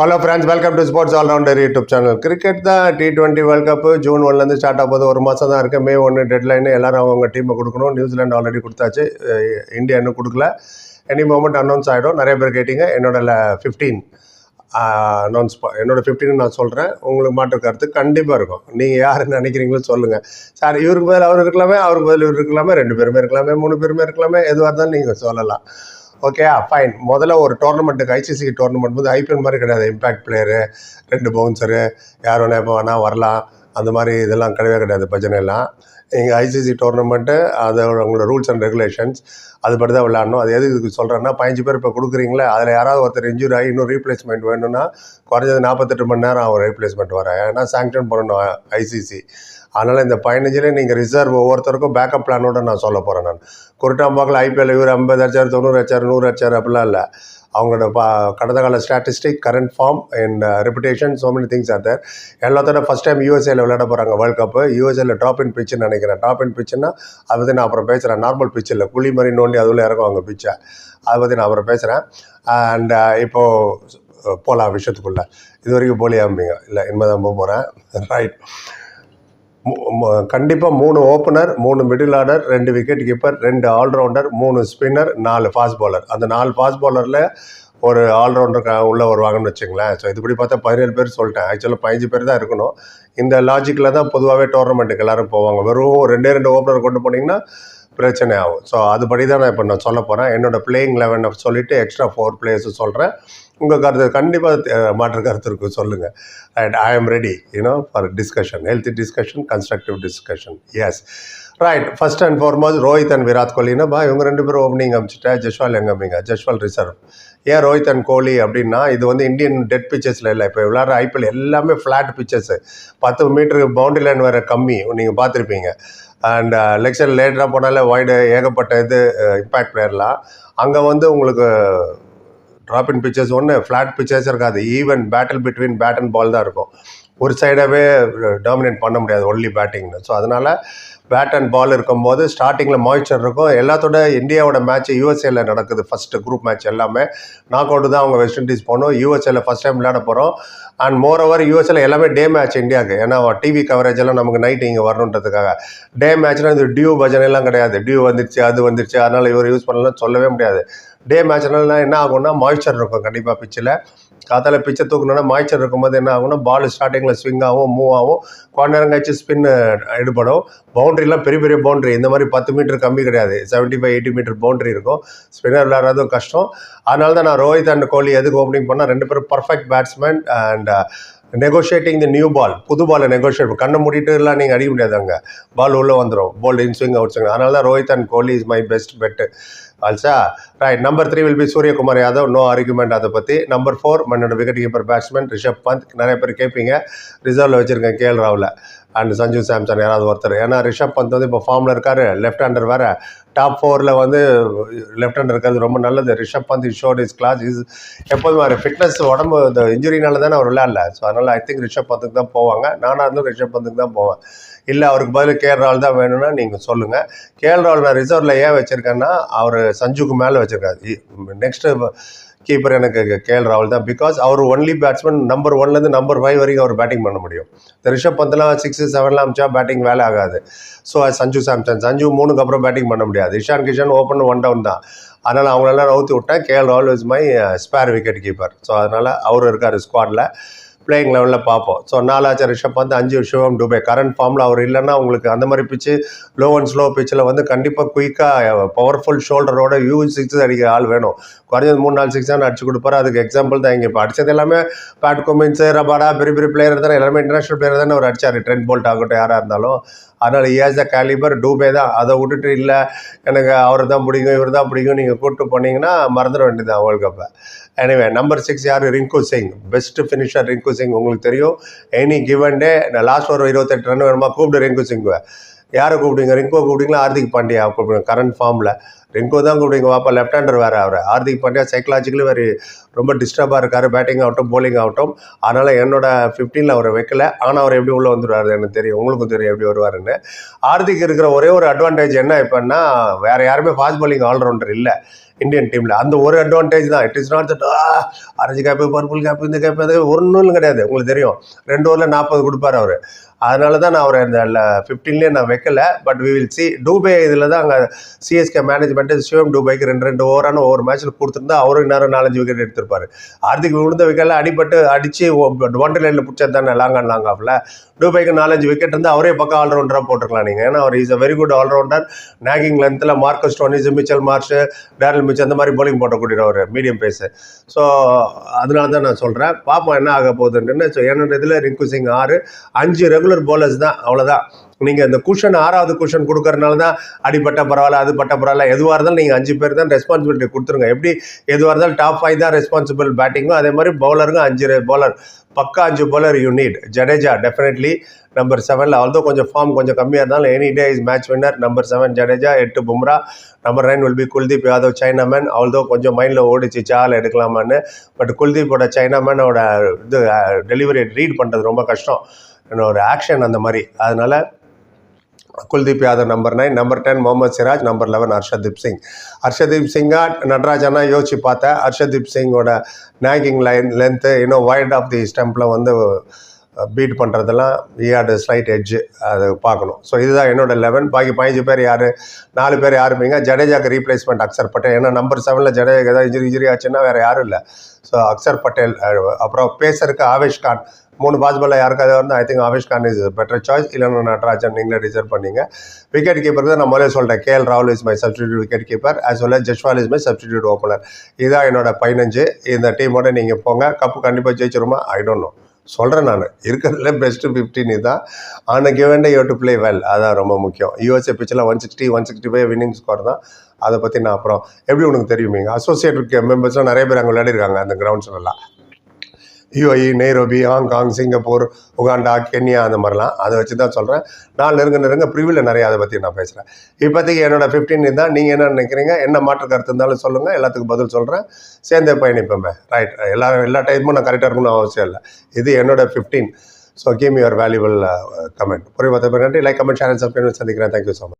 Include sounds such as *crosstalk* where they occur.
Hello friends welcome to sports allrounder YouTube channel cricket தான் T twenty world cup June ஒன்லேருந்து start ஆகுது ஒரு மாதம் தான் இருக்குது மே ஒன்று டெட்லைன் எல்லாரும் அவங்க டீமை கொடுக்கணும். நியூசிலாண்டு ஆல்ரெடி கொடுத்தாச்சு. இந்தியா இன்னும் கொடுக்கல. எனி மூமெண்ட் அனௌன்ஸ் ஆகிடும் நிறைய பேர் கேட்டிங்க. என்னோட ஃபிஃப்டீன் அனௌன்ஸ் என்னோடய ஃபிஃப்டின்னு நான் சொல்கிறேன் உங்களுக்கு மாற்று கருத்து கண்டிப்பாக இருக்கும். நீங்கள் யார் நினைக்கிறீங்களோ சொல்லுங்கள் சார் இவருக்கு பதில் அவர் இருக்கலாமே அவருக்கு பதில் இவர் இருக்கலாமே ரெண்டு பேருமே இருக்கலாமே மூணு பேருமே இருக்கலாமே எதுவாக இருந்தாலும் நீங்கள் சொல்லலாம். ஓகே ஃபைன் ah, முதல்ல ஒரு டோர்னமெண்ட்டுக்கு ஐசிசி டோர்னமெண்ட் வந்து ஐபிஎல் மாதிரி கிடையாது. இம்பாக்ட் பிளேயரு ரெண்டு பவுன்சரு யார் வேணா எப்போ வேணால் வரலாம். அந்த மாதிரி இதெல்லாம் கிடையவே கிடையாது பஜனை எல்லாம் இங்கே ஐசிசி டோர்னமெண்ட்டு அது அவங்களோட ரூல்ஸ் அண்ட் ரெகுலேஷன்ஸ் அதுபடி தான் விளையாடணும். அது எதுக்கு சொல்கிறேன்னா பதினஞ்சு பேர் இப்போ கொடுக்குறீங்களே அதில் யாராவது ஒருத்தர் இன்ஜூரி ஆகி இன்னும் ரீப்ளேஸ்மெண்ட் வேணும்னா குறைஞ்சது நாற்பத்தெட்டு மணி நேரம் ஆகும் ரீப்ளேஸ்மெண்ட் வர ஏன்னா சாங்ஷன் பண்ணணும் ஐசிசி அதனால் இந்த பதினஞ்சுலேயே நீங்கள் ரிசர்வ் ஒவ்வொருத்தருக்கும் பேக்கப் பிளானோட நான் சொல்ல போகிறேன் நான். குருட்டாம்பாக்கில் ஐபிஎல் இவர் ஐம்பது அடிச்சார் தொண்ணூறு அச்சாறு நூறு அடிச்சார் அப்படிலாம் இல்லை. அவங்களோட பா கடந்த கால statistic current form and reputation so many things are there எல்லாத்தோட ஃபஸ்ட் டைம் யூஎஸ்ஏல விளையாட போகிறாங்க வேர்ல்ட் கப்பு யூஎஸ்ஏல டாப் இன் பிச்சுன்னு நினைக்கிறேன். டாப் இன் பிச்சுன்னா அதை பற்றி நான் அப்புறம் பேசுகிறேன் நார்மல் பிச் இல்லை. குழி மாதிரி நோண்டி அதுல இறங்குவாங்க பிச்சை அதை பற்றி நான் அப்புறம் பேசுகிறேன் அண்ட் uh, இப்போது போகலாம் விஷயத்துக்குள்ளே. இது வரைக்கும் போலியாம்பிங்க இல்லை இனிமேல் தான் போக போகிறேன் ரைட் *laughs* கண்டிப்பாக மூணு ஓப்பனர் மூணு மிடில் ஆர்டர் ரெண்டு விக்கெட் கீப்பர் ரெண்டு ஆல்ரவுண்டர் மூணு ஸ்பின்னர் நாலு ஃபாஸ்ட் பாலர் அந்த நாலு ஃபாஸ்ட் பாலரில் ஒரு ஆல்ரவுண்டர் உள்ளே வருவாங்கன்னு வச்சுங்களேன் ஸோ இதுபடி பார்த்தா பதினேழு பேர் சொல்லிட்டேன். ஆக்சுவலாக பதினஞ்சு பேர் தான் இருக்கணும். இந்த லாஜிக்கில் தான் பொதுவாகவே டோர்னமெண்ட்டுக்கு எல்லாரும் போவாங்க. வெறும் ரெண்டே ரெண்டு ஓப்பனர் கொண்டு போனீங்கன்னா பிரச்சனை ஆகும். ஸோ அதுபடி தான் நான் இப்போ நான் சொல்ல போகிறேன் என்னோடய பிளேயிங் லெவனை சொல்லிவிட்டு எக்ஸ்ட்ரா ஃபோர் பிளேயர்ஸ் சொல்கிறேன் உங்கள் கருத்து கண்டிப்பாக மாற்று கருத்து இருக்கு சொல்லுங்கள் right I am ready you know for discussion healthy discussion constructive discussion yes right first and foremost Rohit and Virat கோலினா பா இவங்க ரெண்டு பேரும் ஓப்பனிங் அமிச்சிட்டேன் ஜஸ்வால் எங்கே அமைங்க ஜஸ்வால் ரிசர்வ் ஏன் ரோஹித் அண்ட் கோலி அப்படின்னா இது வந்து இந்தியன் டெட் பிச்சர்ஸில் இல்லை இப்போ விளாட்ற ஐபிஎல் எல்லாமே ஃப்ளாட் பிச்சர்ஸு பத்து மீட்டருக்கு பவுண்டரி லைன் வேறு கம்மி நீங்கள் பார்த்துருப்பீங்க. அண்ட் லெக்சர் uh, லேட்டராக போனாலே வைடு ஏகப்பட்ட இது இம்பேக்ட் பிளேயர்லாம் அங்கே வந்து உங்களுக்கு ட்ராப் இன் பிச்சர்ஸ் ஒன்று ஃப்ளாட் பிச்சர்ஸ் இருக்காது. Even battle between bat and ball தான் இருக்கும். ஒரு சைடாகவே டாமினேட் பண்ண முடியாது ஒன்லி பேட்டிங்னு ஸோ அதனால் பேட் அண்ட் பால் இருக்கும்போது ஸ்டார்டிங்கில் மாய்ச்சர் இருக்கும். எல்லாத்தோட இந்தியாவோட மேட்ச் யூஎஸ்ஏல நடக்குது ஃபஸ்ட்டு குரூப் மேட்ச் எல்லாமே. நாக் அவுட்டு தான் அவங்க வெஸ்ட் இண்டீஸ் போகணும் யூஎஸ்ஏல ஃபஸ்ட் டைம் விளையாட போகிறோம் அண்ட் மோர் ஓவர் யூஎஸ்ஏல எல்லாமே டே மேட்ச் இந்தியாவுக்கு. ஏன்னா டிவி கவரேஜ் எல்லாம் நமக்கு நைட் இங்கே வரணுன்றதுக்காக. டே மேட்ச்னா இந்த டியூ பஜனைலாம் கிடையாது. டியூ வந்துருச்சு அது வந்துருச்சு. அதனால் இவர் யூஸ் பண்ணலாம் சொல்லவே முடியாது. டே மேட்ச்னால என்ன ஆகும்னா மாய்ச்சர் இருக்கும் கண்டிப்பாக பிச்சில் காத்தால பிச்சை தூக்கணும்னா மாய்ச்சல் இருக்கும்போது என்ன ஆகும்னா பால் ஸ்டார்டிங்கில் ஸ்விங் ஆகும் மூவ் ஆகும். கொஞ்ச நேரம் கழிச்சு ஸ்பின் எடுபடும் பவுண்ட்ரிலாம் பெரிய பெரிய பவுண்டரி இந்த மாதிரி பத்து மீட்டர் கம்மி கிடையாது. Seventy five eighty metre boundary இருக்கும். ஸ்பின்னர் விளையாடுறதும் கஷ்டம். அதனால தான் நான் ரோஹித் அண்ட் கோலி எதுக்கு ஓப்பனிங் பண்ணால் ரெண்டு பேரும் perfect batsman and negotiating the new ball புது பாலை நெகோஷியேட் கண்ணை மூடிட்டு எல்லாம் நீங்கள் அடிக்க முடியாது அங்கே பால் உள்ளே வந்துடும் ball in swing out swing அதனால தான் Rohit and Kohli is my best bet also right number three will be Suryakumar Yadav no argument அதை பற்றி number four மன்னோட wicket keeper batsman Rishabh Pant நிறைய பேர் கேட்பீங்க ரிசர்வில் வச்சுருக்கேன் கேஎல் ராவில். அண்ட் சஞ்சு சாம்சன் யாராவது ஒருத்தர். ஏன்னா ரிஷப் பந்த் வந்து இப்போ ஃபார்மில் இருக்காரு. லெஃப்ட் ஹேண்டர் வேறு. டாப் ஃபோரில் வந்து லெஃப்ட் ஹேண்டர் இருக்கிறது ரொம்ப நல்லது. Rishabh Pant is shot is class is எப்போதும் அவர் ஃபிட்னஸ் உடம்பு இந்த இன்ஜுரினால தானே அவர் விளையாடல. ஸோ அதனால் ஐ திங்க் ரிஷப் பந்துக்கு தான் போவாங்க. நானாக இருந்தும் ரிஷப் பந்துக்கு தான் போவேன். இல்லை அவருக்கு பதில் கேஎல் ராவல் தான் வேணும்னா நீங்கள் சொல்லுங்கள் கேஎல் ராவல் நான் ரிசர்வில் ஏன் வச்சுருக்கேன்னா அவர் சஞ்சுக்கு மேலே வச்சுருக்காரு. நெக்ஸ்ட்டு கீப்பர் எனக்கு கேஎல் ராகுல் தான். பிகாஸ் அவர் ஒன்லி பேட்ஸ்மேன் நம்பர் ஒன்லேருந்து நம்பர் ஃபைவ் வரைக்கும் அவர் பேட்டிங் பண்ண முடியும். இந்த ரிஷப் பந்த்லாம் சிக்ஸ் செவன்லாம் அமிச்சா பேட்டிங் வேலை ஆகாது. ஸோ சஞ்சு சாம்சன். சஞ்சு மூணுக்கு அப்புறம் பேட்டிங் பண்ண முடியாது. Ishan Kishan open one down தான். அதனால் அவங்களெல்லாம் நவுத்தி விட்டேன். KL Rahul is my spare uh, wicket keeper so அதனால் அவர் இருக்கார் ஸ்குவாடில் பிளேயிங் லெவலில் பார்ப்போம். ஸோ நாலாச்சு ரிஷப் வந்து அஞ்சு சிவம் டூபே. கரண்ட் ஃபார்மில் அவர் இல்லைன்னா உங்களுக்கு அந்த மாதிரி பிச்சு லோ அண்ட் ஸ்லோ பிச்சில் வந்து கண்டிப்பாக குயிக்காக பவர்ஃபுல் ஷோல்டரோட யூ சிக்ஸ் அடிக்கிற ஆள் வேணும். குறைஞ்சது மூணு நாலு சிக்ஸ் தான் அடிச்சு கொடுப்பாரு. அதுக்கு எக்ஸாம்பிள் தான் இங்கே. இப்போ அடிச்சது எல்லாமே பேட் கொமின்ஸ் ரபாடா பெரிய பெரிய பிளேயர் தானே. எல்லாமே இன்டர்நேஷனல் பிளேயர் தானே அவர் அடிச்சார். ட்ரெண்ட் போல்ட் ஆகட்டும் யாராக இருந்தாலும். அதனால் ஏஸ் அ கேலிபர் டூபே தான். அதை விட்டுட்டு இல்லை எனக்கு அவர் தான் பிடிக்கும் இவர் தான் பிடிக்கும் நீங்கள் கூப்பிட்டு போனீங்கன்னா மறந்துட வேண்டியது வேர்ல்ட் கப்பை எனிவே நம்பர் சிக்ஸ் யார்? ரிங்கு சிங் பெஸ்ட்டு ஃபினிஷர் ரிங்கு சிங் உங்களுக்கு தெரியும். எனி கிவன் டே நான் லாஸ்ட் ஒரு இருபத்தெட்டு ரன் வேணுமா கூப்பிட்டு ரிங்கு சிங்குவை யாரை கூப்பிடுங்க ரிங்கோ கூப்பிடுங்களா ஹார்திக் பாண்டியா கூப்பிடுங்க கரண்ட் ஃபார்மில் ரிங்கோ தான் கூப்பிடுங்க வாப்பா லெஃப்ட் ஹேண்டர் வேறு அவர். ஹார்திக் பாண்டியா சைக்கலாஜிக்கலி வேறு ரொம்ப டிஸ்டர்பாக இருக்கார். பேட்டிங் ஆகட்டும் போலிங் ஆகட்டும். அதனால் என்னோட ஃபிஃப்டீனில் அவரை வைக்கல. ஆனால் அவர் எப்படி உள்ளே வந்துடுவார் எனக்கு தெரியும். உங்களுக்கும் தெரியும் எப்படி வருவாருன்னு. ஹார்திக் இருக்கிற ஒரே ஒரு அட்வான்டேஜ் என்ன இப்போன்னா வேறு யாருமே ஃபாஸ்ட் போலிங் ஆல்ரவுண்டர் இல்லை. இந்தியன் டீமில் அந்த ஒரு அட்வான்டேஜ் தான். It is not that orange cap purple cap இந்த கேப்பு அது ஒன்றும் கிடையாது. உங்களுக்கு தெரியும். ரெண்டு ஓவரில் நாற்பது கொடுப்பார் அவர். அதனால தான் நான் அவரை இந்த ஃபிஃப்டீன்லேயே நான் வைக்கல. But we will see Dube இதில் தான் அங்கே சிஎஸ்கே மேனேஜ்மெண்ட்டு சிவம் டூபைக்கு ரெண்டு ரெண்டு ஓவரான ஒவ்வொரு மேட்ச்சில் கொடுத்துருந்தா அவரும் இன்னும் நாலஞ்சு விக்கெட் எடுத்திருப்பார். ஹார்திக் விழுந்த விக்கெட்டில் அடிபட்டு அடித்து ஒன் லைனில் பிடிச்சது தானே லாங் அண்ட் லாங் ஆஃபில் டூபைக்கு நாலஞ்சு விக்கெட் இருந்தால் அவரே பக்கம் ஆல்ரவுண்டராக போட்டிருக்கலாம் நீங்கள் ஏன்னா அவர் is a very good allrounder nagging லென்த்தில் Marcus Stoinis Mitchell Marsh Daryl Mitchell அந்த மாதிரி போலிங் போட்டக்கூடிய ஒரு மீடியம் பேஸு ஸோ அதனால தான் நான் சொல்கிறேன் பார்ப்போம் என்ன ஆக போகுதுன்னு. ஸோ என்னோட இதில் ரிங்கு சிங் ஆறு அஞ்சு ரெகுலர் bowlers தான் அவ்வளோதான் நீங்கள் இந்த குஷன் ஆறாவது குஷன் கொடுக்கறனால தான் அடிப்பட்ட பரவாயில்ல அது பட்ட பரவாயில்ல. எதுவாக இருந்தாலும் நீங்கள் அஞ்சு பேர் தான் ரெஸ்பான்சிபிலிட்டி கொடுத்துருங்க. எப்படி எதுவாக இருந்தாலும் டாப் ஃபைவ் தான் ரெஸ்பான்சிபிள் பேட்டிங்கும் அதே மாதிரி பவுலருங்க அஞ்சு பவுலர் பக்கா அஞ்சு bowler you need Jadeja definitely number செவனில் ஆல்தோ கொஞ்சம் ஃபார்ம் கொஞ்சம் கம்மியாக இருந்தாலும் any day is match winner number seven Jadeja எட்டு Bumrah. Number nine will be Kuldeep Yadav chinaman although கொஞ்சம் மைண்டில் ஓடிச்சு சால் எடுக்கலாமான்னு பட் குல்தீப்போட சைனாமேனோட இது டெலிவரி ரீட் பண்ணுறது ரொம்ப கஷ்டம். ஒரு ஆக்ஷன் அந்த மாதிரி. அதனால Kuldeep Yadav number nine number ten Mohammed Siraj number eleven Harshdeep Singh. Harshdeep சிங்கா நடராஜனா யோசிச்சு பார்த்தேன் ஹர்ஷதீப் சிங்கோட நேக்கிங் லைன் லென்த்து இன்னும் வைட் ஆஃப் தி ஸ்டெம்பில் வந்து பீட் பண்ணுறதெல்லாம் ஈஆர்டு ஸ்லைட் எட்ஜு அது பார்க்கணும். ஸோ இதுதான் என்னோட லெவன் பாக்கி பதினஞ்சு பேர் யார்? நாலு பேர் யாருப்பீங்க ஜடேஜாக்கு ரீப்ளேஸ்மெண்ட் அக்சர் பட்டேல். ஏன்னா நம்பர் செவனில் ஜடேஜாக்கு ஏதாவது இன்ஜுரி இன்ஜுரி ஆச்சுன்னா வேறு யாரும் இல்லை. ஸோ அக்சர் பட்டேல் அப்புறம் பேசருக்கு ஆவேஷ் கான் மூணு பாஸ்பாலில் யாருக்காவது வந்து I think Avesh Khan is better choice இல்லைன்னா நட்ராஜன் நீங்களே ரிசர்வ் பண்ணீங்க. விக்கெட் கீப்பருக்கு தான் நான் முதல்ல சொல்கிறேன் கேஎல் ராகுல் is my substitute wicket keeper as well as Jaiswal is my substitute opener இதான் என்னோட பதினஞ்சு. இந்த டீமோட நீங்கள் போங்க. கப்பு கண்டிப்பாக ஜெயிச்சிருமா? ஐ டோன்ட் நோ சொல்கிறேன் நான். இருக்கிறதுல பெஸ்ட்டு ஃபிஃப்டின் இதுதான் on given you to play well அதான் ரொம்ப முக்கியம். யூஎஸ்ஏ பிச்சில் one sixty one sixty five winning score தான். அதை பற்றி நான் அப்புறம் எப்படி உனக்கு தெரியுமீங்க அசோசியேட் மெம்பர்ஸ்லாம் நிறைய பேர் அங்கே விளையாடிருக்காங்க அந்த கிரவுண்ட்ஸ்லாம் UAE Nairobi Hong Kong Singapore Uganda Kenya அந்த மாதிரிலாம். அதை வச்சு தான் சொல்கிறேன் நான் நெருங்க நெருங்க பிரிவில் நிறைய அதை பற்றி நான் பேசுகிறேன் இப்போதைக்கு என்னோட ஃபிஃப்டீன் தான் நீங்கள் என்ன நினைக்கிறீங்க? என்ன மாற்று கருத்து இருந்தாலும் சொல்லுங்கள் எல்லாத்துக்கும் பதில் சொல்கிறேன் சேர்ந்தே பயணிப்போமே ரைட் எல்லா எல்லா டைமும் நான் கரெக்டாக இருக்கணும்னு அவசியம் இல்லை. இது என்னோடய fifteen so game your valuable comment புரியும் நன்றி. லைக் கமெண்ட் சேனல் சப்ஸ்கிரைப் சந்திக்கிறேன். Thank you so much